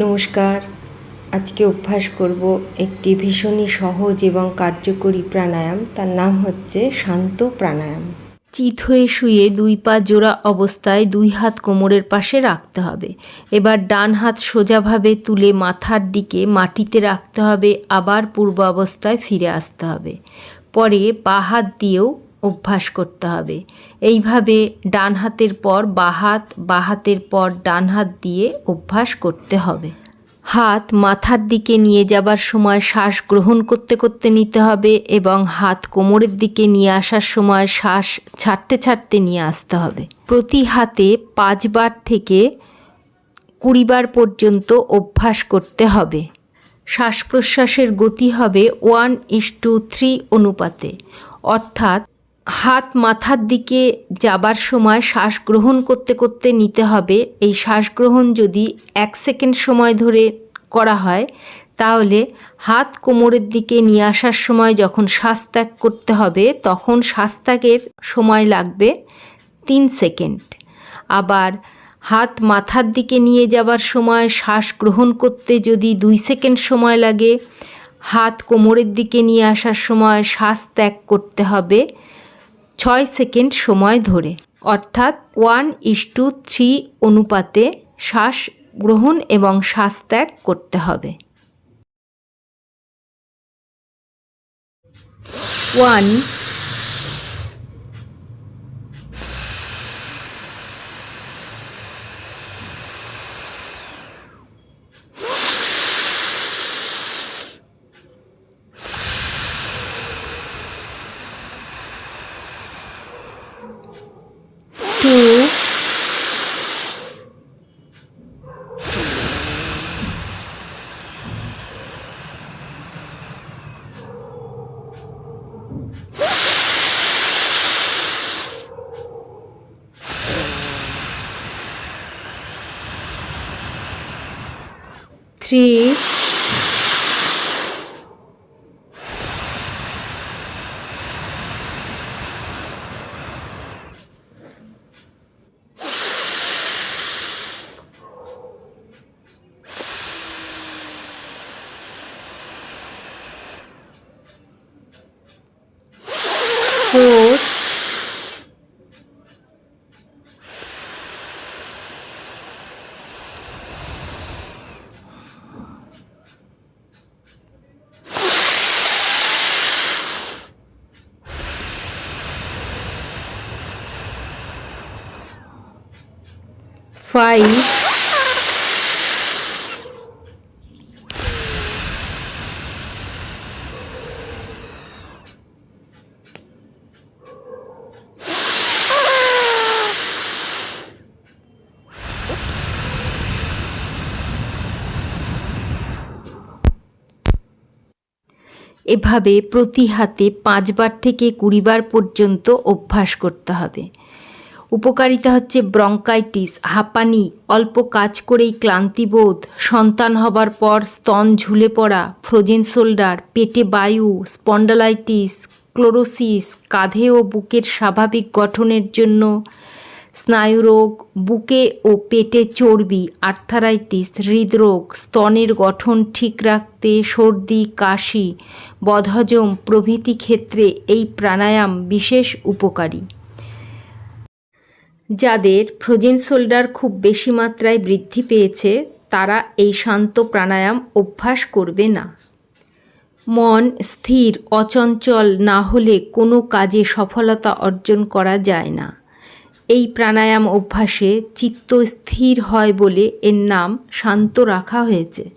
নমস্কার। আজকে অভ্যাস করব একটি ভীষণই সহজ এবং কার্যকরী প্রাণায়াম। তার নাম হচ্ছে শান্ত প্রাণায়াম। চিত হয়ে শুয়ে দুই পা জোড়া অবস্থায় দুই হাত কোমরের পাশে রাখতে হবে। এবার ডান হাত সোজাভাবে তুলে মাথার দিকে মাটিতে রাখতে হবে। আবার পূর্ব অবস্থায় ফিরে আসতে হবে। পরে বা হাত দিয়েও অভ্যাস করতে হবে। এইভাবে ডান হাতের পর বা হাত বা হাতের পর ডান হাত দিয়ে অভ্যাস করতে হবে। হাত মাথার দিকে নিয়ে যাবার সময় শ্বাস গ্রহণ করতে করতে নিতে হবে এবং হাত কোমরের দিকে নিয়ে আসার সময় শ্বাস ছাড়তে ছাড়তে নিয়ে আসতে হবে। প্রতি হাতে পাঁচবার থেকে কুড়িবার পর্যন্ত অভ্যাস করতে হবে। শ্বাস প্রশ্বাসের গতি হবে ওয়ান ইস টু থ্রি অনুপাতে। অর্থাৎ হাত মাথার দিকে যাবার সময় শ্বাস গ্রহণ করতে করতে নিতে হবে। এই শ্বাস গ্রহণ যদি এক সেকেন্ড সময় ধরে করা হয়, তাহলে হাত কোমরের দিকে নিয়ে আসার সময় যখন শ্বাস ত্যাগ করতে হবে, তখন শ্বাস ত্যাগের সময় লাগবে তিন সেকেন্ড। আবার হাত মাথার দিকে নিয়ে যাবার সময় শ্বাস গ্রহণ করতে যদি দুই সেকেন্ড সময় লাগে, হাত কোমরের দিকে নিয়ে আসার সময় শ্বাস ত্যাগ করতে হবে। ছয় সেকেন্ড সময় ধরে। অর্থাৎ ওয়ান ইস টু থ্রি অনুপাতে শ্বাস গ্রহণ এবং শ্বাস ত্যাগ করতে হবে। ওয়ান three five এভাবে প্রতি হাতে পাঁচবার থেকে কুড়িবার পর্যন্ত অভ্যাস করতে হবে। উপকারিতা হচ্ছে ব্রঙ্কাইটিস, হাঁপানি, অল্প কাজ করেই ক্লান্তিবোধ সন্তান হবার পর স্তন ঝুলে পড়া, ফ্রোজেন শোল্ডার, পেটে বায়ু, স্পন্ডালাইটিস, ক্লোরোসিস, কাঁধে ও বুকের স্বাভাবিক গঠনের জন্য স্নায়ুরোগ, বুকে ও পেটে চর্বি, আর্থারাইটিস, হৃদরোগ, স্তনের গঠন ঠিক রাখতে সর্দি, কাশি, বদহজম প্রভৃতি ক্ষেত্রে এই প্রাণায়াম বিশেষ উপকারী। যাদের ফ্রোজেন শোল্ডার খুব বেশি মাত্রায় বৃদ্ধি পেয়েছে, তারা এই শান্ত প্রাণায়াম অভ্যাস করবে না। মন স্থির, অচঞ্চল না হলে কোনো কাজে সফলতা অর্জন করা যায় না। এই প্রাণায়াম অভ্যাসে চিত্ত স্থির হয় বলে এর নাম শান্ত রাখা হয়েছে।